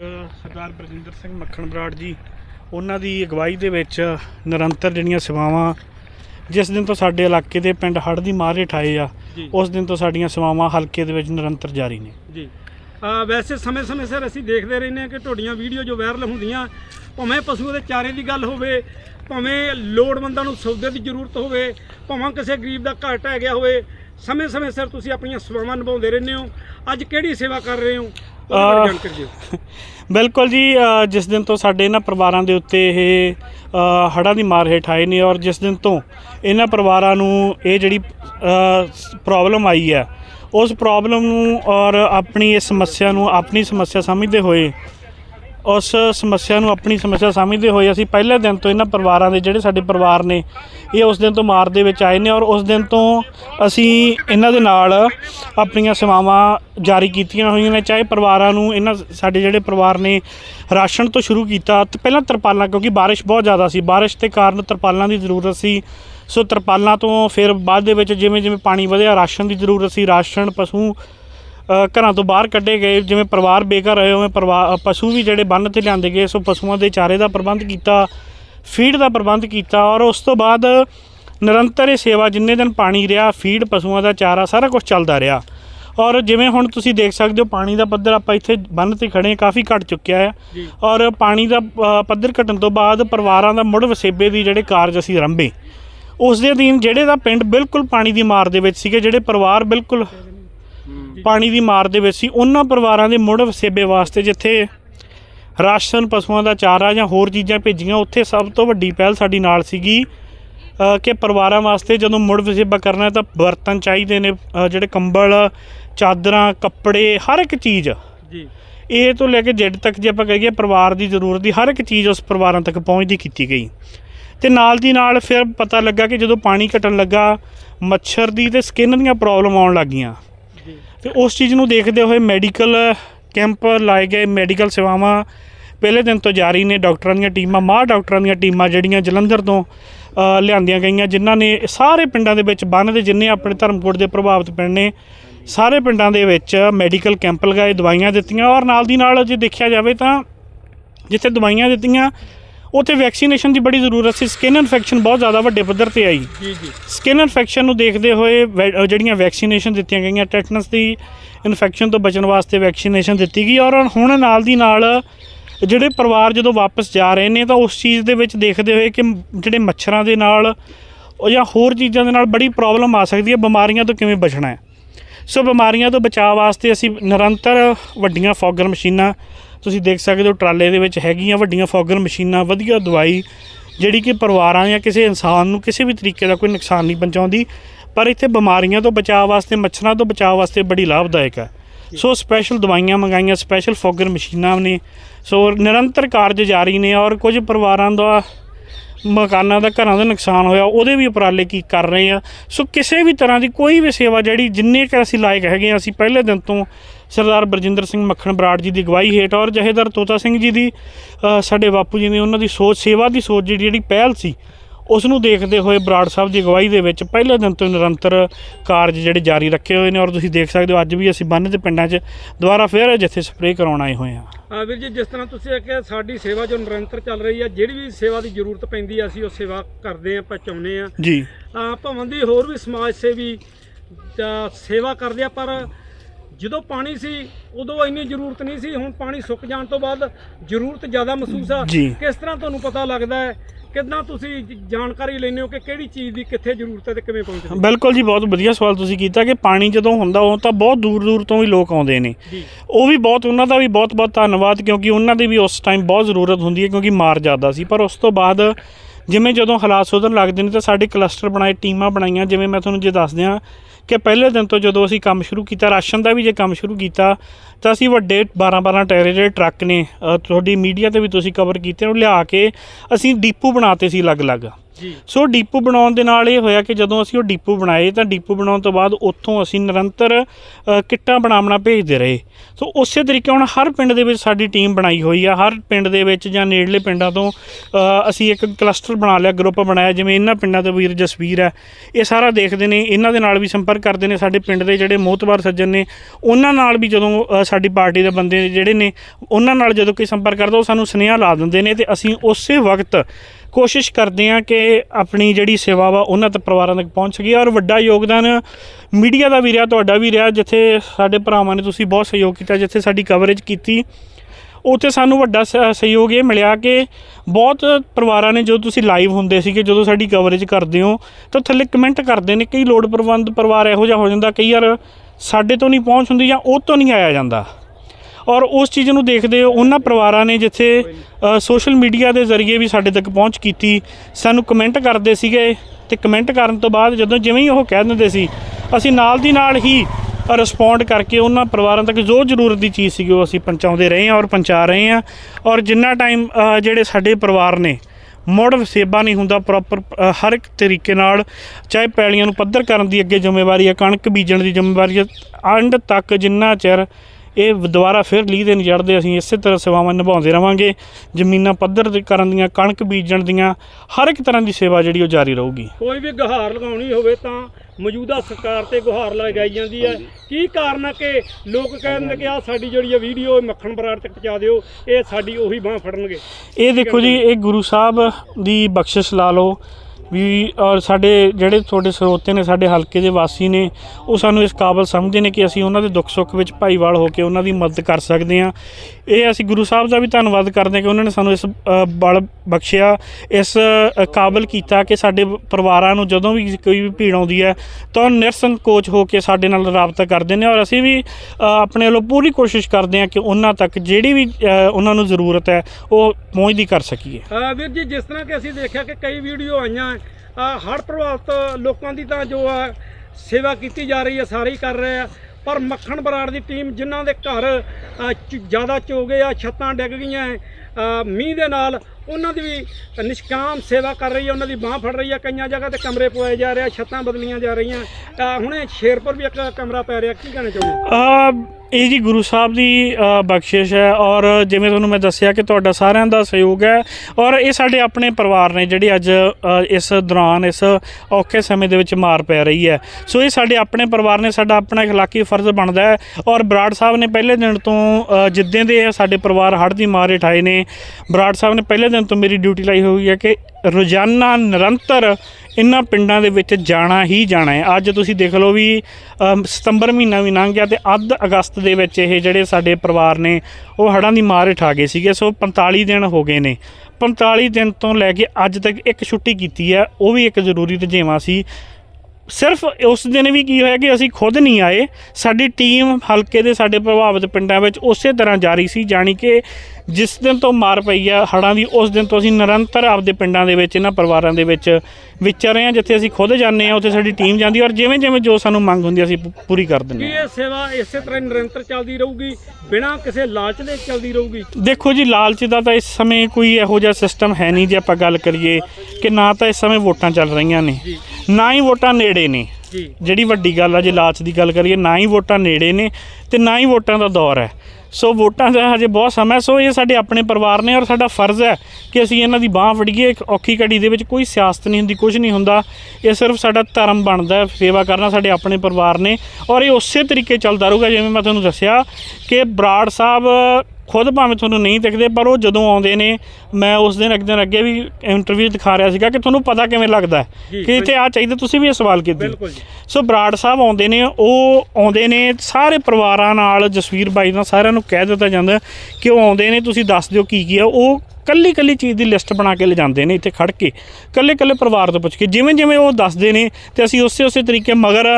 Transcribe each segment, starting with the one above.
ਸਰਦਾਰ ਬਰਜਿੰਦਰ ਸਿੰਘ ਮੱਖਣ ਬਰਾੜ ਜੀ ਉਹਨਾਂ ਦੀ ਅਗਵਾਈ ਦੇ ਵਿੱਚ ਨਿਰੰਤਰ ਜਿਹੜੀਆਂ ਸੇਵਾਵਾਂ ਜਿਸ ਦਿਨ ਤੋਂ ਸਾਡੇ ਇਲਾਕੇ ਦੇ ਪਿੰਡ ਹੜ੍ਹ ਦੀ ਮਾਰ ਹੇਠ ਆਏ ਆ ਉਸ ਦਿਨ ਤੋਂ ਸਾਡੀਆਂ ਸੇਵਾਵਾਂ ਹਲਕੇ ਦੇ ਵਿੱਚ ਨਿਰੰਤਰ ਜਾਰੀ ਨੇ। ਜੀ। ਵੈਸੇ ਸਮੇਂ-ਸਮੇਂ ਸਿਰ ਅਸੀਂ ਦੇਖਦੇ ਰਹਿੰਦੇ ਹਾਂ ਕਿ ਤੁਹਾਡੀਆਂ ਵੀਡੀਓ ਜੋ ਵਾਇਰਲ ਹੁੰਦੀਆਂ ਭਾਵੇਂ ਪਸ਼ੂ ਦੇ ਚਾਰੇ ਦੀ ਗੱਲ ਹੋਵੇ ਭਾਵੇਂ ਲੋੜਵੰਦਾਂ ਨੂੰ ਸੌਦੇ ਦੀ ਜ਼ਰੂਰਤ ਹੋਵੇ ਭਾਵੇਂ ਕਿਸੇ ਗਰੀਬ ਦਾ ਘਰ ਟਹਿ ਗਿਆ ਹੋਵੇ ਸਮੇਂ-ਸਮੇਂ ਸਿਰ ਤੁਸੀਂ ਆਪਣੀਆਂ ਸੇਵਾਵਾਂ ਨਿਭਾਉਂਦੇ ਰਹਿੰਦੇ ਹੋ। ਅੱਜ ਕਿਹੜੀ ਸੇਵਾ ਕਰ ਰਹੇ ਹੋ? ਬਾਰੇ ਅ, ਜਾਣਕਾਰੀ ਦਿਓ ਬਿਲਕੁਲ ਜੀ ਅ, ਜਿਸ ਦਿਨ ਤੋਂ ਸਾਡੇ ਇਹਨਾਂ ਪਰਿਵਾਰਾਂ ਦੇ ਉੱਤੇ ਇਹ ਅ, ਹੜ੍ਹਾਂ ਦੀ ਮਾਰ ਹੇਠ ਆਏ ਨੇ ਔਰ ਜਿਸ ਦਿਨ ਤੋਂ ਇਹਨਾਂ ਪਰਿਵਾਰਾਂ ਨੂੰ ਇਹ ਜਿਹੜੀ ਪ੍ਰੋਬਲਮ ਆਈ ਹੈ ਉਸ ਪ੍ਰੋਬਲਮ ਨੂੰ ਔਰ ਆਪਣੀ ਇਸ ਸਮੱਸਿਆ ਨੂੰ ਆਪਣੀ ਸਮੱਸਿਆ ਸਮਝਦੇ ਹੋਏ ਉਸ ਸਮੱਸਿਆ ਨੂੰ ਆਪਣੀ ਸਮੱਸਿਆ ਸਮਝਦੇ ਹੋਏ ਅਸੀਂ ਪਹਿਲੇ ਦਿਨ ਤੋਂ ਇਹਨਾਂ ਪਰਿਵਾਰਾਂ ਦੇ ਜਿਹੜੇ ਸਾਡੇ ਪਰਿਵਾਰ ਨੇ, ਇਹ ਉਸ ਦਿਨ ਤੋਂ ਮਾਰ ਦੇ ਵਿੱਚ ਆਏ ਨੇ ਔਰ ਉਸ ਦਿਨ ਤੋਂ ਅਸੀਂ ਇਹਨਾਂ ਦੇ ਨਾਲ ਆਪਣੀਆਂ ਸੇਵਾਵਾਂ ਜਾਰੀ ਕੀਤੀਆਂ ਹੋਈਆਂ ਨੇ, ਚਾਹੇ ਪਰਿਵਾਰਾਂ ਨੂੰ ਇਹਨਾਂ ਸਾਡੇ ਜਿਹੜੇ ਪਰਿਵਾਰ ਨੇ ਰਾਸ਼ਨ ਤੋਂ ਸ਼ੁਰੂ ਕੀਤਾ ਪਹਿਲਾਂ ਤਰਪਾਲਾਂ ਕਿਉਂਕਿ ਬਾਰਿਸ਼ ਬਹੁਤ ਜ਼ਿਆਦਾ ਸੀ, ਬਾਰਿਸ਼ ਦੇ ਕਾਰਨ ਤਰਪਾਲਾਂ ਦੀ ਜ਼ਰੂਰਤ ਸੀ, ਸੋ ਤਰਪਾਲਾਂ ਤੋਂ ਫਿਰ ਬਾਅਦ ਦੇ ਵਿੱਚ ਜਿਵੇਂ ਜਿਵੇਂ ਪਾਣੀ ਵਧਿਆ, ਰਾਸ਼ਨ ਦੀ ਜ਼ਰੂਰਤ ਸੀ, ਰਾਸ਼ਨ, ਪਸ਼ੂ ਘਰਾਂ ਤੋਂ ਬਾਹਰ ਕੱਢੇ ਗਏ ਜਿਵੇਂ ਪਰਿਵਾਰ ਬੇਘਰ ਰਹੇ ਉਵੇਂ ਪਰਿਵਾਰ ਪਸ਼ੂ ਵੀ ਜਿਹੜੇ ਬੰਨ ਤੇ ਲਿਆਂਦੇ ਗਏ ਸੋ ਪਸ਼ੂਆਂ ਦੇ ਚਾਰੇ ਦਾ ਪ੍ਰਬੰਧ ਕੀਤਾ ਫੀਡ ਦਾ ਪ੍ਰਬੰਧ ਕੀਤਾ ਔਰ ਉਸ ਤੋਂ ਬਾਅਦ ਨਿਰੰਤਰ ਇਹ ਸੇਵਾ ਜਿੰਨੇ ਦਿਨ ਪਾਣੀ ਰਿਹਾ ਫੀਡ ਪਸ਼ੂਆਂ ਦਾ ਚਾਰਾ ਸਾਰਾ ਕੁਝ ਚੱਲਦਾ ਰਿਹਾ। ਔਰ ਜਿਵੇਂ ਹੁਣ ਤੁਸੀਂ ਦੇਖ ਸਕਦੇ ਹੋ ਪਾਣੀ ਦਾ ਪੱਧਰ ਆਪਾਂ ਇੱਥੇ ਬੰਨ ਤੇ ਖੜੇ ਹਾਂ ਕਾਫੀ ਘਟ ਚੁੱਕਿਆ ਹੈ। ਔਰ ਪਾਣੀ ਦਾ ਅ, ਪੱਧਰ ਘਟਣ ਤੋਂ ਬਾਅਦ ਪਰਿਵਾਰਾਂ ਦਾ ਮੁੜ ਵਸੇਬੇ ਦੀ ਜਿਹੜੇ ਕਾਰਜ ਅਸੀਂ ਆਰੰਭੇ ਉਸ ਦੇ ਅਧੀਨ ਜਿਹੜੇ ਦਾ ਪਿੰਡ ਬਿਲਕੁਲ ਪਾਣੀ ਦੀ ਮਾਰ ਦੇ ਵਿੱਚ ਸੀਗੇ ਜਿਹੜੇ ਪਰਿਵਾਰ ਬਿਲਕੁਲ ਪਾਣੀ ਦੀ ਮਾਰ ਦੇ ਵਿੱਚ ਸੀ। ਉਹਨਾਂ ਪਰਿਵਾਰਾਂ ਦੇ ਮੁੜ ਵਸੇਬੇ ਵਾਸਤੇ ਜਿੱਥੇ ਰਾਸ਼ਨ ਪਸ਼ੂਆਂ ਦਾ ਚਾਰਾ ਜਾਂ ਹੋਰ ਚੀਜ਼ਾਂ ਭੇਜੀਆਂ ਉੱਥੇ ਸਭ ਤੋਂ ਵੱਡੀ ਪਹਿਲ ਸਾਡੀ ਨਾਲ ਸੀਗੀ ਕਿ ਪਰਿਵਾਰਾਂ ਵਾਸਤੇ ਜਦੋਂ ਮੁੜ ਵਸੇਬਾ ਕਰਨਾ ਤਾਂ ਬਰਤਨ ਚਾਹੀਦੇ ਨੇ ਜਿਹੜੇ ਕੰਬਲ ਚਾਦਰਾਂ ਕੱਪੜੇ ਹਰ ਇੱਕ ਚੀਜ਼। ਜੀ। ਇਹ ਤੋਂ ਲੈ ਕੇ ਜੈਡ ਤੱਕ ਜੇ ਆਪਾਂ ਕਹੀਏ ਪਰਿਵਾਰ ਦੀ ਜ਼ਰੂਰਤ ਦੀ ਹਰ ਇੱਕ ਚੀਜ਼ ਉਸ ਪਰਿਵਾਰਾਂ ਤੱਕ ਪਹੁੰਚਦੀ ਕੀਤੀ ਗਈ। ਤੇ ਨਾਲ ਦੀ ਨਾਲ ਫਿਰ ਪਤਾ ਲੱਗਾ ਕਿ ਜਦੋਂ ਪਾਣੀ ਘਟਣ ਲੱਗਾ ਮੱਛਰ ਦੀ ਤੇ ਸਕਿਨ ਦੀਆਂ ਪ੍ਰੋਬਲਮ ਆਉਣ ਲੱਗੀਆਂ ਤੇ ਉਸ ਚੀਜ਼ ਨੂੰ ਦੇਖਦੇ ਹੋਏ ਮੈਡੀਕਲ ਕੈਂਪ ਲਾਏ ਗਏ, ਮੈਡੀਕਲ ਸੇਵਾਵਾਂ ਪਹਿਲੇ ਦਿਨ ਤੋਂ ਜਾਰੀ ਨੇ, ਡਾਕਟਰਾਂ ਦੀਆਂ ਟੀਮਾਂ, ਮਾਹ ਡਾਕਟਰਾਂ ਦੀਆਂ ਟੀਮਾਂ ਜਿਹੜੀਆਂ ਜਲੰਧਰ ਤੋਂ ਲਿਆਂਦੀਆਂ ਗਈਆਂ, ਜਿਨ੍ਹਾਂ ਨੇ ਸਾਰੇ ਪਿੰਡਾਂ ਦੇ ਵਿੱਚ ਬੰਨ ਦੇ ਜਿੰਨੇ ਆਪਣੇ ਧਰਮਕੋਟ ਦੇ ਪ੍ਰਭਾਵਿਤ ਪਿੰਡ ਨੇ, ਸਾਰੇ ਪਿੰਡਾਂ ਦੇ ਵਿੱਚ ਮੈਡੀਕਲ ਕੈਂਪ ਲਗਾਏ, ਦਵਾਈਆਂ ਦਿੱਤੀਆਂ ਔਰ ਨਾਲ ਦੀ ਨਾਲ ਜੇ ਦੇਖਿਆ ਜਾਵੇ ਤਾਂ ਜਿੱਥੇ ਦਵਾਈਆਂ ਦਿੱਤੀਆਂ ਉੱਥੇ ਵੈਕਸੀਨੇਸ਼ਨ ਦੀ ਬੜੀ ਜ਼ਰੂਰਤ ਸੀ। ਸਕਿਨ ਇਨਫੈਕਸ਼ਨ ਬਹੁਤ ਜ਼ਿਆਦਾ ਵੱਡੇ ਪੱਧਰ ਤੇ ਆਈ। ਜੀ ਜੀ। ਸਕਿਨ ਇਨਫੈਕਸ਼ਨ ਨੂੰ ਦੇਖਦੇ ਹੋਏ ਵੈ- ਜਿਹੜੀਆਂ ਵੈਕਸੀਨੇਸ਼ਨ ਦਿੱਤੀਆਂ ਗਈਆਂ ਟੈਟਨਸ ਦੀ ਇਨਫੈਕਸ਼ਨ ਤੋਂ ਬਚਣ ਵਾਸਤੇ ਵੈਕਸੀਨੇਸ਼ਨ ਦਿੱਤੀ ਗਈ। ਔਰ ਹੁਣ ਨਾਲ ਦੀ ਨਾਲ ਜਿਹੜੇ ਪਰਿਵਾਰ ਜਦੋਂ ਵਾਪਸ ਜਾ ਰਹੇ ਨੇ ਤਾਂ ਉਸ ਚੀਜ਼ ਦੇ ਵਿੱਚ ਦੇਖਦੇ ਹੋਏ ਕਿ ਜਿਹੜੇ ਮੱਛਰਾਂ ਦੇ ਨਾਲ ਉਹ ਜਾਂ ਹੋਰ ਚੀਜ਼ਾਂ ਦੇ ਨਾਲ ਬੜੀ ਪ੍ਰੋਬਲਮ ਆ ਸਕਦੀ ਹੈ। ਬਿਮਾਰੀਆਂ ਤੋਂ ਕਿਵੇਂ ਬਚਣਾ ਹੈ? ਸੋ ਬਿਮਾਰੀਆਂ ਤੋਂ ਬਚਾਅ ਵਾਸਤੇ ਅਸੀਂ ਨਿਰੰਤਰ ਵੱਡੀਆਂ ਫੌਗਰ ਮਸ਼ੀਨਾਂ ਤੁਸੀਂ ਦੇਖ ਸਕਦੇ ਹੋ ਟਰਾਲੇ ਦੇ ਵਿੱਚ ਹੈਗੀਆਂ ਵੱਡੀਆਂ ਫੌਗਰ ਮਸ਼ੀਨਾਂ, ਵਧੀਆ ਦਵਾਈ, ਜਿਹੜੀ ਕਿ ਪਰਿਵਾਰਾਂ ਜਾਂ ਕਿਸੇ ਇਨਸਾਨ ਨੂੰ ਕਿਸੇ ਵੀ ਤਰੀਕੇ ਦਾ ਕੋਈ ਨੁਕਸਾਨ ਨਹੀਂ ਪਹੁੰਚਾਉਂਦੀ, ਪਰ ਇੱਥੇ ਬਿਮਾਰੀਆਂ ਤੋਂ ਬਚਾਅ ਵਾਸਤੇ, ਮੱਛਰਾਂ ਤੋਂ ਬਚਾਅ ਵਾਸਤੇ ਬੜੀ ਲਾਭਦਾਇਕ ਹੈ। ਸੋ ਸਪੈਸ਼ਲ ਦਵਾਈਆਂ ਮੰਗਾਈਆਂ ਸਪੈਸ਼ਲ ਫੋਗਰ ਮਸ਼ੀਨਾਂ ਨੇ। ਸੋ ਨਿਰੰਤਰ ਕਾਰਜ ਜਾਰੀ ਨੇ ਔਰ ਕੁਝ ਪਰਿਵਾਰਾਂ ਦਾ, ਮਕਾਨਾਂ ਦਾ, ਘਰਾਂ ਦਾ ਨੁਕਸਾਨ ਹੋਇਆ, ਉਹਦੇ ਵੀ ਉਪਰਾਲੇ ਕੀ ਕਰ ਰਹੇ ਆ। ਸੋ ਕਿਸੇ ਵੀ ਤਰ੍ਹਾਂ ਦੀ ਕੋਈ ਵੀ ਸੇਵਾ ਜਿਹੜੀ ਜਿੰਨੇ ਕੁ ਅਸੀਂ ਲਾਇਕ ਹੈਗੇ ਆ, ਅਸੀਂ ਪਹਿਲੇ ਦਿਨ ਤੋਂ ਸਰਦਾਰ ਬਰਜਿੰਦਰ ਸਿੰਘ ਮੱਖਣ ਬਰਾੜ ਜੀ ਦੀ ਅਗਵਾਈ ਹੇਠ ਔਰ ਜਹੇਦਾਰ ਤੋਤਾ ਸਿੰਘ ਜੀ ਦੀ ਸਾਡੇ ਬਾਪੂ ਜੀ ਨੇ ਉਹਨਾਂ ਦੀ ਸੋਚ ਸੇਵਾ ਦੀ ਸੋਚ ਜਿਹੜੀ ਜਿਹੜੀ ਪਹਿਲ ਸੀ ਉਸ ਨੂੰ ਦੇਖਦੇ ਹੋਏ ਬਰਾੜ ਸਾਹਿਬ ਦੀ ਅਗਵਾਈ ਦੇ ਵਿੱਚ ਪਹਿਲੇ ਦਿਨ ਤੋਂ ਨਿਰੰਤਰ ਕਾਰਜ ਜਿਹੜੇ ਜਾਰੀ ਰੱਖੇ ਹੋਏ ਨੇ ਔਰ ਤੁਸੀਂ ਦੇਖ ਸਕਦੇ ਹੋ ਅੱਜ ਵੀ ਅਸੀਂ ਬੰਨ ਦੇ ਪਿੰਡਾਂ 'ਚ ਦੁਬਾਰਾ ਫੇਰ ਜਿੱਥੇ ਸਪਰੇਅ ਕਰਾਉਣ ਆਏ ਹੋਏ ਆ ਵੀਰ ਜੀ ਜਿਸ ਤਰ੍ਹਾਂ ਤੁਸੀਂ ਆਖਿਆ ਸਾਡੀ ਸੇਵਾ ਜੋ ਨਿਰੰਤਰ ਚੱਲ ਰਹੀ ਹੈ ਜਿਹੜੀ ਵੀ ਸੇਵਾ ਦੀ ਜ਼ਰੂਰਤ ਪੈਂਦੀ ਹੈ ਅਸੀਂ ਉਹ ਸੇਵਾ ਕਰਦੇ ਆਂ ਪਹੁੰਚਾਉਂਦੇ ਆਂ। ਜੀ। ਆ ਭਾਵੇਂ ਦੀ ਹੋਰ ਵੀ ਸਮਾਜ ਸੇਵੀ ਸੇਵਾ ਕਰਦੇ ਆ ਪਰ ਜਦੋਂ ਪਾਣੀ ਸੀ ਉਦੋਂ ਇੰਨੀ ਜ਼ਰੂਰਤ ਨਹੀਂ ਸੀ। ਹੁਣ ਪਾਣੀ ਸੁੱਕ ਜਾਣ ਤੋਂ ਬਾਅਦ ਜ਼ਰੂਰਤ ਜ਼ਿਆਦਾ ਮਹਿਸੂਸ ਆ। ਜੀ। ਕਿਸ ਤਰ੍ਹਾਂ ਤੁਹਾਨੂੰ ਪਤਾ ਲੱਗਦਾ ਹੈ? ਕਿੱਦਾਂ ਤੁਸੀਂ ਜ- ਜਾਣਕਾਰੀ ਲੈਂਦੇ ਹੋ ਕਿ ਕਿਹੜੀ ਚੀਜ਼ ਦੀ ਕਿੱਥੇ ਜ਼ਰੂਰਤ ਹੈ ਤੇ ਕਿਵੇਂ ਪਹੁੰਚਦੀ ਬਿਲਕੁਲ ਜੀ ਬਹੁਤ ਵਧੀਆ ਸਵਾਲ ਤੁਸੀਂ ਕੀਤਾ ਕਿ ਪਾਣੀ ਜਦੋਂ ਹੁੰਦਾ ਉਹ ਤਾਂ ਬਹੁਤ ਦੂਰ ਦੂਰ ਤੋਂ ਵੀ ਲੋਕ ਆਉਂਦੇ ਨੇ। ਜੀ। ਉਹ ਵੀ ਬਹੁਤ ਉਹਨਾਂ ਦਾ ਵੀ ਬਹੁਤ ਬਹੁਤ ਧੰਨਵਾਦ ਕਿਉਂਕਿ ਉਹਨਾਂ ਦੀ ਵੀ ਉਸ ਟਾਈਮ ਬਹੁਤ ਜ਼ਰੂਰਤ ਹੁੰਦੀ ਹੈ ਕਿਉਂਕਿ ਮਾਰ ਜ਼ਿਆਦਾ ਸੀ। ਪਰ ਉਸ ਤੋਂ ਬਾਅਦ ਜਿਵੇਂ ਜਦੋਂ ਹਾਲਾਤ ਸੁਧਰਨ ਲੱਗਦੇ ਨੇ ਤਾਂ ਸਾਡੇ ਕਲਸਟਰ ਬਣਾਏ ਟੀਮਾਂ ਬਣਾਈਆਂ। ਜਿਵੇਂ ਮੈਂ ਤੁਹਾਨੂੰ ਜੇ ਦੱਸ ਦਿਆਂ ਕਿ ਪਹਿਲੇ ਦਿਨ ਤੋਂ ਜਦੋਂ ਅਸੀਂ ਕੰਮ ਸ਼ੁਰੂ ਕੀਤਾ, ਰਾਸ਼ਨ ਦਾ ਵੀ ਜੇ ਕੰਮ ਸ਼ੁਰੂ ਕੀਤਾ, ਤਾਂ ਅਸੀਂ ਵੱਡੇ 12 12 ਟਾਇਰ ਜਿਹੜੇ ਟਰੱਕ ਨੇ ਤੁਹਾਡੀ ਮੀਡੀਆ ਤੇ ਵੀ ਤੁਸੀਂ ਕਵਰ ਕੀਤੇ, ਉਹ ਲਿਆ ਕੇ ਅਸੀਂ ਡੀਪੂ ਬਣਾਤੇ ਸੀ ਅਲੱਗ-ਅਲੱਗ। ਸੋ ਡੀਪੂ ਬਣਾਉਣ ਦੇ ਨਾਲ ਇਹ ਹੋਇਆ ਕਿ ਜਦੋਂ ਅਸੀਂ ਉਹ ਡੀਪੂ ਬਣਾਏ ਤਾਂ ਡੀਪੂ ਬਣਾਉਣ ਤੋਂ ਬਾਅਦ ਉੱਥੋਂ ਅਸੀਂ ਨਿਰੰਤਰ ਅ, ਕਿੱਟਾਂ ਬਣਾਉਣਾ ਭੇਜਦੇ ਰਹੇ। ਸੋ ਉਸੇ ਤਰੀਕੇ ਹੁਣ ਹਰ ਪਿੰਡ ਦੇ ਵਿੱਚ ਸਾਡੀ ਟੀਮ ਬਣਾਈ ਹੋਈ ਆ। ਹਰ ਪਿੰਡ ਦੇ ਵਿੱਚ ਜਾਂ ਨੇੜਲੇ ਪਿੰਡਾਂ ਤੋਂ ਅਸੀਂ ਇੱਕ ਕਲਸਟਰ ਬਣਾ ਲਿਆ ਗਰੁੱਪ ਬਣਾਇਆ ਜਿਵੇਂ ਇਹਨਾਂ ਪਿੰਡਾਂ ਤੋਂ ਵੀਰ ਜਸਵੀਰ ਹੈ। ਇਹ ਸਾਰਾ ਦੇਖਦੇ ਨੇ ਇਹਨਾਂ ਦੇ ਨਾਲ ਵੀ ਸੰਪਰਕ ਕਰਦੇ ਨੇ ਸਾਡੇ ਪਿੰਡ ਦੇ ਜਿਹੜੇ ਮੋਹਤਬਾਰ ਸੱਜਣ ਨੇ। ਉਹਨਾਂ ਨਾਲ ਵੀ ਜਦੋਂ ਸਾਡੀ ਪਾਰਟੀ ਦੇ ਬੰਦੇ ਜਿਹੜੇ ਨੇ ਉਹਨਾਂ ਨਾਲ ਜਦੋਂ ਕੋਈ ਸੰਪਰਕ ਕਰਦਾ ਉਹ ਸਾਨੂੰ ਸੁਨੇਹਾ ਲਾ ਦਿੰਦੇ ਨੇ ਤੇ ਅਸੀਂ ਉਸੇ ਵਕਤ ਕੋਸ਼ਿਸ਼ ਕਰਦੇ ਹਾਂ ਕਿ ਆਪਣੀ ਜਿਹੜੀ ਸੇਵਾ ਵਾ ਉਹਨਾਂ ਤੱਕ ਪਰਿਵਾਰਾਂ ਤੱਕ ਪਹੁੰਚ ਸਕੀ ਔਰ ਵੱਡਾ ਯੋਗਦਾਨ ਮੀਡੀਆ ਦਾ ਵੀ ਰਿਹਾ, ਤੁਹਾਡਾ ਵੀ ਰਿਹਾ, ਜਿੱਥੇ ਸਾਡੇ ਭਰਾਵਾਂ ਨੇ ਤੁਸੀਂ ਬਹੁਤ ਸਹਿਯੋਗ ਕੀਤਾ, ਜਿੱਥੇ ਸਾਡੀ ਕਵਰੇਜ ਕੀਤੀ। ਉੱਥੇ ਸਾਨੂੰ ਵੱਡਾ ਸ- ਸਹਿਯੋਗ ਇਹ ਮਿਲਿਆ ਕਿ ਬਹੁਤ ਪਰਿਵਾਰਾਂ ਨੇ ਜਦੋਂ ਤੁਸੀਂ ਲਾਈਵ ਹੁੰਦੇ ਸੀਗੇ, ਜਦੋਂ ਸਾਡੀ ਕਵਰੇਜ ਕਰਦੇ ਹੋ, ਤਾਂ ਥੱਲੇ ਕਮੈਂਟ ਕਰਦੇ ਨੇ, ਕਈ ਲੋੜ ਪ੍ਰਬੰਧ ਪਰਿਵਾਰ ਇਹੋ ਜਿਹਾ ਹੋ ਜਾਂਦਾ, ਕਈ ਵਾਰ ਸਾਡੇ ਤੋਂ ਨਹੀਂ ਪਹੁੰਚ ਹੁੰਦੀ ਜਾਂ ਉਹ ਤੋਂ ਨਹੀਂ ਆਇਆ ਜਾਂਦਾ। ਔਰ ਉਸ ਚੀਜ਼ ਨੂੰ ਦੇਖਦੇ ਹੋ ਉਹਨਾਂ ਪਰਿਵਾਰਾਂ ਨੇ ਜਿੱਥੇ ਸੋਸ਼ਲ ਮੀਡੀਆ ਦੇ ਜ਼ਰੀਏ ਵੀ ਸਾਡੇ ਤੱਕ ਪਹੁੰਚ ਕੀਤੀ, ਸਾਨੂੰ ਕਮੈਂਟ ਕਰਦੇ ਸੀਗੇ ਤੇ ਕਮੈਂਟ ਕਰਨ ਤੋਂ ਬਾਅਦ ਜਦੋਂ ਜਿਵੇਂ ਹੀ ਉਹ ਕਹਿ ਦਿੰਦੇ ਸੀ, ਅਸੀਂ ਨਾਲ ਦੀ ਨਾਲ ਹੀ ਰਿਸਪੌਂਡ ਕਰਕੇ ਉਹਨਾਂ ਪਰਿਵਾਰਾਂ ਤੱਕ ਜੋ ਜ਼ਰੂਰਤ ਦੀ ਚੀਜ਼ ਸੀਗੀ ਉਹ ਅਸੀਂ ਪਹੁੰਚਾਉਂਦੇ ਰਹੇ ਹਾਂ ਔਰ ਪਹੁੰਚਾ ਰਹੇ ਹਾਂ ਔਰ ਜਿੰਨਾ ਟਾਈਮ ਜਿਹੜੇ ਸਾਡੇ ਪਰਿਵਾਰ ਨੇ, ਮੁੜ ਵਸੇਬਾ ਨਹੀਂ ਹੁੰਦਾ ਪ੍ਰੋਪਰ ਹਰ ਇੱਕ ਤਰੀਕੇ ਨਾਲ, ਚਾਹੇ ਪੈਲੀਆਂ ਨੂੰ ਪੱਧਰ ਕਰਨ ਦੀ ਅੱਗੇ ਜ਼ਿੰਮੇਵਾਰੀ ਹੈ, ਕਣਕ ਬੀਜਣ ਦੀ ਜ਼ਿੰਮੇਵਾਰੀ ਹੈ, ਅੰਡ ਤੱਕ ਜਿੰਨਾ ਚਿਰ ਇਹ ਦੁਬਾਰਾ ਫਿਰ ਲੀਹ ਦੇ ਨਹੀਂ ਚੜ੍ਹਦੇ ਅਸੀਂ ਇਸੇ ਤਰ੍ਹਾਂ ਸੇਵਾਵਾਂ ਨਿਭਾਉਂਦੇ ਰਵਾਂਗੇ। ਜ਼ਮੀਨਾਂ ਪੱਧਰ ਤੇ ਕਰਨ ਦੀਆਂ ਕਣਕ ਬੀਜਣ ਦੀਆਂ ਹਰ ਇੱਕ ਤਰ੍ਹਾਂ ਦੀ ਸੇਵਾ ਜਿਹੜੀ ਉਹ ਜਾਰੀ ਰਹੂਗੀ। ਕੋਈ ਵੀ ਗੁਹਾਰ ਲਗਾਉਣੀ ਹੋਵੇ ਤਾਂ ਮੌਜੂਦਾ ਸਰਕਾਰ ਤੇ ਗੁਹਾਰ ਲਗਾਈ ਜਾਂਦੀ ਹੈ। ਕੀ ਕਾਰਨ ਹੈ ਕਿ ਲੋਕ ਕਹਿੰਦੇ ਕਿ ਆ ਸਾਡੀ ਜਿਹੜੀ ਇਹ ਵੀਡੀਓ ਮੱਖਣ ਬਰਾੜ ਤੱਕ ਪਹੁੰਚਾ ਦਿਓ ਇਹ ਸਾਡੀ ਉਹੀ ਬਾਹ ਫੜਨਗੇ? ਇਹ ਦੇਖੋ ਜੀ ਇਹ ਗੁਰੂ ਸਾਹਿਬ ਦੀ ਬਖਸ਼ਿਸ਼ ਲਾ ਲਓ। ਵੀ ਔਰ ਸਾਡੇ ਜਿਹੜੇ ਤੁਹਾਡੇ ਸਰੋਤੇ ਨੇ, ਸਾਡੇ ਹਲਕੇ ਦੇ ਵਾਸੀ ਨੇ, ਉਹ ਸਾਨੂੰ ਇਸ ਕਾਬਲ ਸਮਝਦੇ ਨੇ ਕਿ ਅਸੀਂ ਉਹਨਾਂ ਦੇ ਦੁੱਖ ਸੁੱਖ ਵਿੱਚ ਭਾਈਵਾਲ ਹੋ ਕੇ ਉਹਨਾਂ ਦੀ ਮਦਦ ਕਰ ਸਕਦੇ ਹਾਂ। ਇਹ ਅਸੀਂ ਗੁਰੂ ਸਾਹਿਬ ਦਾ ਵੀ ਧੰਨਵਾਦ ਕਰਦੇ ਹਾਂ ਕਿ ਉਹਨਾਂ ਨੇ ਸਾਨੂੰ ਇਸ ਬਲ ਬਖਸ਼ਿਆ, ਇਸ ਕਾਬਲ ਕੀਤਾ ਕਿ ਸਾਡੇ ਪਰਿਵਾਰਾਂ ਨੂੰ ਜਦੋਂ ਵੀ ਕੋਈ ਵੀ ਭੀੜ ਆਉਂਦੀ ਹੈ, ਤਾਂ ਉਹ ਨਿਰਸੰਕੋਚ ਹੋ ਕੇ ਸਾਡੇ ਨਾਲ ਰਾਬਤਾ ਕਰਦੇ ਨੇ ਔਰ ਅਸੀਂ ਵੀ ਆਪਣੇ ਵੱਲੋਂ ਪੂਰੀ ਕੋਸ਼ਿਸ਼ ਕਰਦੇ ਹਾਂ ਕਿ ਉਹਨਾਂ ਤੱਕ ਜਿਹੜੀ ਵੀ ਉਹਨਾਂ ਨੂੰ ਜ਼ਰੂਰਤ ਹੈ, ਉਹ ਪਹੁੰਚਦੀ ਕਰ ਸਕੀਏ। ਅਹ, ਵੀਰ ਜੀ, ਜਿਸ ਤਰ੍ਹਾਂ ਕਿ ਅਸੀਂ ਦੇਖਿਆ ਕਿ ਕਈ ਵੀਡੀਓ ਆਈਆਂ ਹੜ੍ਹ ਪ੍ਰਭਾਵਿਤ ਲੋਕਾਂ ਦੀ ਤਾਂ ਜੋ ਆ ਸੇਵਾ ਕੀਤੀ ਜਾ ਰਹੀ ਹੈ ਸਾਰੇ ਹੀ ਕਰ ਰਹੇ ਆ। ਪਰ ਮੱਖਣ ਬਰਾੜ ਦੀ ਟੀਮ ਜਿਨ੍ਹਾਂ ਦੇ ਘਰ ਚ- ਜ਼ਿਆਦਾ ਚੋ ਗਏ ਆ, ਛੱਤਾਂ ਡਿੱਗ ਗਈਆਂ ਮੀਂਹ ਦੇ ਨਾਲ ਉਹਨਾਂ ਦੀ ਵੀ ਨਿਸ਼ਕਾਮ ਸੇਵਾ ਕਰ ਰਹੀ ਹੈ, ਉਹਨਾਂ ਦੀ ਬਾਹ ਫੜ ਰਹੀ ਹੈ, ਕਈਆਂ ਜਗ੍ਹਾ ਤੇ ਕਮਰੇ ਪਵਾਏ ਜਾ ਰਹੇ ਆ, ਛੱਤਾਂ ਬਦਲੀਆਂ ਜਾ ਰਹੀਆਂ। ਹੁਣੇ ਸ਼ੇਰਪੁਰ ਵੀ ਇੱਕ ਕਮਰਾ ਪੈ ਰਿਹਾ, ਕੀ ਕਹਿਣਾ ਚਾਹੁੰਦੇ ਅ ਇਹ ਜੀ ਗੁਰੂ ਸਾਹਿਬ ਦੀ ਬਖਸ਼ਿਸ਼ ਹੈ ਔਰ ਜਿਵੇਂ ਤੁਹਾਨੂੰ ਮੈਂ ਦੱਸਿਆ ਕਿ ਤੁਹਾਡਾ ਸਾਰਿਆਂ ਦਾ ਸਹਿਯੋਗ ਹੈ ਔਰ ਇਹ ਸਾਡੇ ਆਪਣੇ ਪਰਿਵਾਰ ਨੇ ਜਿਹੜੇ ਅੱਜ ਇਸ ਦੌਰਾਨ, ਇਸ ਔਖੇ ਸਮੇਂ ਦੇ ਵਿੱਚ ਮਾਰ ਪੈ ਰਹੀ ਹੈ। ਸੋ ਇਹ ਸਾਡੇ ਆਪਣੇ ਪਰਿਵਾਰ ਨੇ, ਸਾਡਾ ਆਪਣਾ ਇਖਲਾਕੀ ਫਰਜ਼ ਬਣਦਾ ਹੈ ਔਰ ਬਰਾੜ ਸਾਹਿਬ ਨੇ ਪਹਿਲੇ ਦਿਨ ਤੋਂ ਜਿੱਦਾਂ ਦੇ ਸਾਡੇ ਪਰਿਵਾਰ ਹੜ੍ਹ ਦੀ ਮਾਰ ਹੇਠਾਏ ਨੇ, ਬਰਾੜ ਸਾਹਿਬ ਨੇ ਪਹਿਲੇ ਦਿਨ ਤੋਂ ਮੇਰੀ ਡਿਊਟੀ ਲਾਈ ਹੋਈ ਹੈ ਕਿ ਰੋਜ਼ਾਨਾ ਨਿਰੰਤਰ ਇਹਨਾਂ ਪਿੰਡਾਂ ਦੇ ਵਿੱਚ ਜਾਣਾ ਹੀ ਜਾਣਾ ਹੈ। ਅੱਜ ਤੁਸੀਂ ਦੇਖ ਲਓ ਵੀ ਅਮ, ਸਤੰਬਰ ਮਹੀਨਾ ਵੀ ਲੰਘ ਗਿਆ ਤੇ ਅੱਧ ਅਗਸਤ ਦੇ ਵਿੱਚ ਇਹ ਜਿਹੜੇ ਸਾਡੇ ਪਰਿਵਾਰ ਨੇ ਉਹ ਹੜ੍ਹਾਂ ਦੀ ਮਾਰ ਹੇਠ ਆ ਗਏ ਸੀਗੇ। ਸੋ 45 ਦਿਨ ਹੋ ਗਏ ਨੇ। 45 ਦਿਨ ਤੋਂ ਲੈ ਕੇ ਅੱਜ ਤੱਕ ਇੱਕ ਛੁੱਟੀ ਕੀਤੀ ਹੈ ਉਹ ਵੀ ਇੱਕ ਜ਼ਰੂਰੀ ਤਜੇਵਾ ਸੀ। ਸਿਰਫ ਉਸ ਦਿਨ ਵੀ ਕੀ ਹੋਇਆ ਕਿ ਅਸੀਂ ਖੁਦ ਨਹੀਂ ਆਏ। ਸਾਡੀ ਟੀਮ ਹਲਕੇ ਦੇ ਸਾਡੇ ਪ੍ਰਭਾਵਿਤ ਪਿੰਡਾਂ ਵਿੱਚ ਉਸੇ ਤਰ੍ਹਾਂ ਜਾਰੀ ਸੀ ਜਾਣੀ ਕਿ ਜਿਸ ਦਿਨ ਤੋਂ ਮਾਰ ਪਈ ਆ ਹੜ੍ਹਾਂ ਦੀ ਉਸ ਦਿਨ ਤੋਂ ਅਸੀਂ ਨਿਰੰਤਰ ਆਪਦੇ ਪਿੰਡਾਂ ਦੇ ਵਿੱਚ ਇਹਨਾਂ ਪਰਿਵਾਰਾਂ ਦੇ ਵਿੱਚ ਵਿਚਰ ਰਹੇ ਹਾਂ ਜਿੱਥੇ ਅਸੀਂ ਖੁਦ ਜਾਂਦੇ ਹਾਂ ਉੱਥੇ ਸਾਡੀ ਟੀਮ ਜਾਂਦੀ ਔਰ ਜਿਵੇਂ ਜਿਵੇਂ ਜੋ ਸਾਨੂੰ ਮੰਗ ਹੁੰਦੀ ਹੈ ਅਸੀਂ ਪੂਰੀ ਕਰ ਦਿੰਦੇ ਹਾਂ। ਇਹ ਸੇਵਾ ਇਸੇ ਤਰ੍ਹਾਂ ਨਿਰੰਤਰ ਚੱਲਦੀ ਰਹੂਗੀ? ਬਿਨਾਂ ਕਿਸੇ ਲਾਲਚ ਦੇ ਚੱਲਦੀ ਰਹੂਗੀ? ਦੇਖੋ ਜੀ ਲਾਲਚ ਦਾ ਤਾਂ ਇਸ ਸਮੇਂ ਕੋਈ ਇਹੋ ਜਿਹਾ ਸਿਸਟਮ ਹੈ ਨਹੀਂ ਜੇ ਆਪਾਂ ਗੱਲ ਕਰੀਏ ਕਿ ਨਾ ਤਾਂ ਇਸ ਸਮੇਂ ਵੋਟਾਂ ਚੱਲ ਰਹੀਆਂ ਨੇ। ਨਾ ਹੀ ਵੋਟਾਂ ਨੇੜੇ ਨੇ। ਜੀ। ਜਿਹੜੀ ਵੱਡੀ ਗੱਲ ਆ ਜੇ ਲਾਲਚ ਦੀ ਗੱਲ ਕਰੀਏ ਨਾ ਹੀ ਵੋਟਾਂ ਨੇੜੇ ਨੇ ਤੇ ਨਾ ਹੀ ਵੋਟਾਂ ਦਾ ਦੌਰ ਹੈ। ਸੋ ਵੋਟਾਂ ਦਾ ਹਜੇ ਬਹੁਤ ਸਮਾਂ। ਸੋ ਇਹ ਸਾਡੇ ਆਪਣੇ ਪਰਿਵਾਰ ਨੇ ਔਰ ਸਾਡਾ ਫਰਜ਼ ਹੈ ਕਿ ਅਸੀਂ ਇਹਨਾਂ ਦੀ ਬਾਹ ਫੜੀਏ। ਇੱਕ ਔਖੀ ਘੜੀ ਦੇ ਵਿੱਚ ਕੋਈ ਸਿਆਸਤ ਨਹੀਂ ਹੁੰਦੀ ਕੁਝ ਨਹੀਂ ਹੁੰਦਾ। ਇਹ ਸਿਰਫ ਸਾਡਾ ਧਰਮ ਬਣਦਾ ਹੈ ਸੇਵਾ ਕਰਨਾ ਸਾਡੇ ਆਪਣੇ ਪਰਿਵਾਰ ਨੇ। ਔਰ ਇਹ ਉਸੇ ਤਰੀਕੇ ਚੱਲਦਾ ਰਹੂਗਾ ਜਿਵੇਂ ਮੈਂ ਤੁਹਾਨੂੰ ਦੱਸਿਆ ਕਿ ਬਰਾੜ ਸਾਹਿਬ ਖੁਦ ਭਾਵੇਂ ਤੁਹਾਨੂੰ ਨਹੀਂ ਦਿਖਦੇ ਪਰ ਉਹ ਜਦੋਂ ਆਉਂਦੇ ਨੇ ਮੈਂ ਉਸ ਦਿਨ ਇੱਕ ਦਿਨ ਅੱਗੇ ਵੀ ਇੰਟਰਵਿਊ ਦਿਖਾ ਰਿਹਾ ਸੀਗਾ ਕਿ ਤੁਹਾਨੂੰ ਪਤਾ ਕਿਵੇਂ ਲੱਗਦਾ ਕਿ ਇੱਥੇ ਆ ਚਾਹੀਦਾ ਤੁਸੀਂ ਵੀ ਇਹ ਸਵਾਲ ਕੀਤੇ। ਸੋ ਬਰਾੜ ਸਾਹਿਬ ਆਉਂਦੇ ਨੇ ਉਹ ਆਉਂਦੇ ਨੇ ਸਾਰੇ ਪਰਿਵਾਰਾਂ ਨਾਲ ਜਸਵੀਰ ਬਾਈ ਨਾਲ ਸਾਰਿਆਂ ਨੂੰ ਕਹਿ ਦਿੱਤਾ ਜਾਂਦਾ ਕਿ ਉਹ ਆਉਂਦੇ ਨੇ ਤੁਸੀਂ ਦੱਸ ਦਿਓ ਕੀ ਕੀ ਆ ਉਹ ਕੱਲੀ ਕੱਲੀ ਚੀਜ਼ ਦੀ ਲਿਸਟ ਬਣਾ ਕੇ ਲਿਜਾਂਦੇ ਨੇ ਇੱਥੇ ਖੜ ਕੇ ਕੱਲੇ ਕੱਲੇ ਪਰਿਵਾਰ ਤੋਂ ਪੁੱਛ ਕੇ ਜਿਵੇਂ ਜਿਵੇਂ ਉਹ ਦੱਸਦੇ ਨੇ ਤੇ ਅਸੀਂ ਉਸੇ ਉਸੇ ਤਰੀਕੇ ਮਗਰ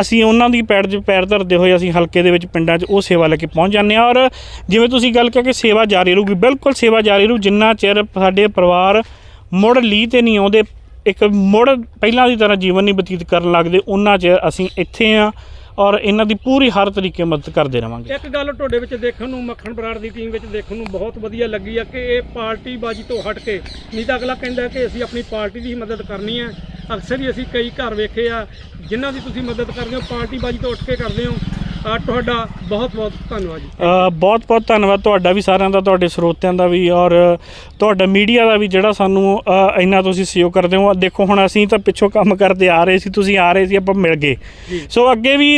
ਅਸੀਂ ਉਹਨਾਂ ਦੀ ਪੈਰ 'ਚ ਪੈਰ ਧਰਦੇ ਹੋਏ ਅਸੀਂ ਹਲਕੇ ਦੇ ਵਿੱਚ ਪਿੰਡਾਂ 'ਚ ਉਹ ਸੇਵਾ ਲੈ ਕੇ ਪਹੁੰਚ ਜਾਂਦੇ ਹਾਂ ਔਰ ਜਿਵੇਂ ਤੁਸੀਂ ਗੱਲ ਕਿਹਾ ਕਿ ਸੇਵਾ ਜਾਰੀ ਰਹੂਗੀ, ਬਿਲਕੁਲ ਸੇਵਾ ਜਾਰੀ ਰਹੂ, ਜਿੰਨਾ ਚਿਰ ਸਾਡੇ ਪਰਿਵਾਰ ਮੁੜ ਲੀ ਤੇ ਨਹੀਂ ਆਉਂਦੇ, ਇੱਕ ਮੁੜ ਪਹਿਲਾਂ ਦੀ ਤਰ੍ਹਾਂ ਜੀਵਨ ਨਹੀਂ ਬਤੀਤ ਕਰਨ ਲੱਗਦੇ ਉਹਨਾਂ 'ਚ ਅਸੀਂ ਇੱਥੇ ਆ ਔਰ ਇਹਨਾਂ ਦੀ ਪੂਰੀ ਹਰ ਤਰੀਕੇ ਮਦਦ ਕਰਦੇ ਰਵਾਂਗੇ। ਇੱਕ ਗੱਲ ਤੁਹਾਡੇ ਵਿੱਚ ਦੇਖਣ ਨੂੰ ਮੱਖਣ ਬਰਾੜ ਦੀ ਟੀਮ ਵਿੱਚ ਦੇਖਣ ਨੂੰ ਬਹੁਤ ਵਧੀਆ ਲੱਗੀ ਆ ਕਿ ਇਹ ਪਾਰਟੀ ਬਾਜੀ ਤੋਂ ਹਟ ਕੇ ਨਹੀਂ ਤਾਂ ਅਗਲਾ ਕਹਿੰਦਾ ਕਿ ਅਸੀਂ ਆਪਣੀ ਪਾਰਟੀ ਦੀ ਹੀ ਮਦਦ ਕਰਨੀ ਹੈ ਅਕਸਰ ਹੀ ਅਸੀਂ ਕਈ ਘਰ ਵੇਖੇ ਆ ਜਿਨ੍ਹਾਂ ਦੀ ਤੁਸੀਂ ਮਦਦ ਕਰਦੇ ਹੋ ਪਾਰਟੀ ਬਾਜੀ ਤੋਂ ਉੱਠ ਕੇ ਕਰਦੇ ਹੋ। ਤੁਹਾਡਾ ਬਹੁਤ ਬਹੁਤ ਧੰਨਵਾਦ ਜੀ। ਬਹੁਤ ਬਹੁਤ ਧੰਨਵਾਦ ਤੁਹਾਡਾ ਵੀ ਸਾਰਿਆਂ ਦਾ ਤੁਹਾਡੇ ਸਰੋਤਿਆਂ ਦਾ ਵੀ ਔਰ ਤੁਹਾਡਾ ਮੀਡੀਆ ਦਾ ਵੀ ਜਿਹੜਾ ਸਾਨੂੰ ਇੰਨਾ ਤੁਸੀਂ ਸਹਿਯੋਗ ਕਰਦੇ ਹੋ। ਦੇਖੋ ਹੁਣ ਅਸੀਂ ਤਾਂ ਪਿੱਛੋਂ ਕੰਮ ਕਰਦੇ ਆ ਰਹੇ ਸੀ ਤੁਸੀਂ ਆ ਰਹੇ ਸੀ ਆਪਾਂ ਮਿਲ ਗਏ। ਸੋ ਅੱਗੇ ਵੀ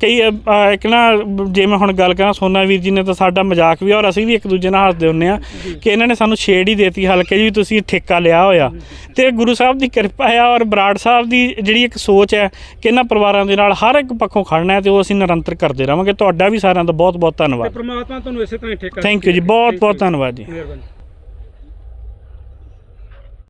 ਕਈ ਅ, ਇੱਕ ਨਾ ਜੇ ਮੈਂ ਹੁਣ ਗੱਲ ਕਰਾਂ ਸੋਨਾ ਵੀਰ ਜੀ ਨੇ ਤਾਂ ਸਾਡਾ ਮਜ਼ਾਕ ਵੀ ਔਰ ਅਸੀਂ ਵੀ ਇੱਕ ਦੂਜੇ ਨਾਲ ਹੱਸਦੇ ਹੁੰਨੇ ਆ ਕਿ ਇਹਨਾਂ ਨੇ ਸਾਨੂੰ ਛੇੜ ਹੀ ਦੇਤੀ ਹਲਕੇ ਵੀ ਤੁਸੀਂ ਠੇਕਾ ਲਿਆ ਹੋਇਆ। ਤੇ ਗੁਰੂ ਸਾਹਿਬ ਦੀ ਕਿਰਪਾ ਆ ਔਰ ਬਰਾੜ ਸਾਹਿਬ ਦੀ ਜਿਹੜੀ ਇੱਕ ਸੋਚ ਹੈ ਕਿ ਇਹਨਾਂ ਪਰਿਵਾਰਾਂ ਦੇ ਨਾਲ ਹਰ ਇੱਕ ਪੱਖੋਂ ਖੜਨਾ ਹੈ ਤੇ ਉਹ ਅਸੀਂ ਨਿਰੰਤਰ ਕਰਦੇ ਰਵਾਂਗੇ ਤੁਹਾਡਾ ਵੀ ਸਾਰਿਆਂ ਦਾ ਬਹੁਤ ਬਹੁਤ ਤੇ ਧੰਨਵਾਦ ਪ੍ਰਮਾਤਮਾ ਤੁਹਾਨੂੰ ਇਸੇ ਤਰ੍ਹਾਂ ਹੀ ਠੇਕਾ ਥੈਂਕ ਯੂ ਜੀ ਬਹੁਤ ਬਹੁਤ ਧੰਨਵਾਦ ਜੀ। ਮਿਹਰਬਾਨੀ।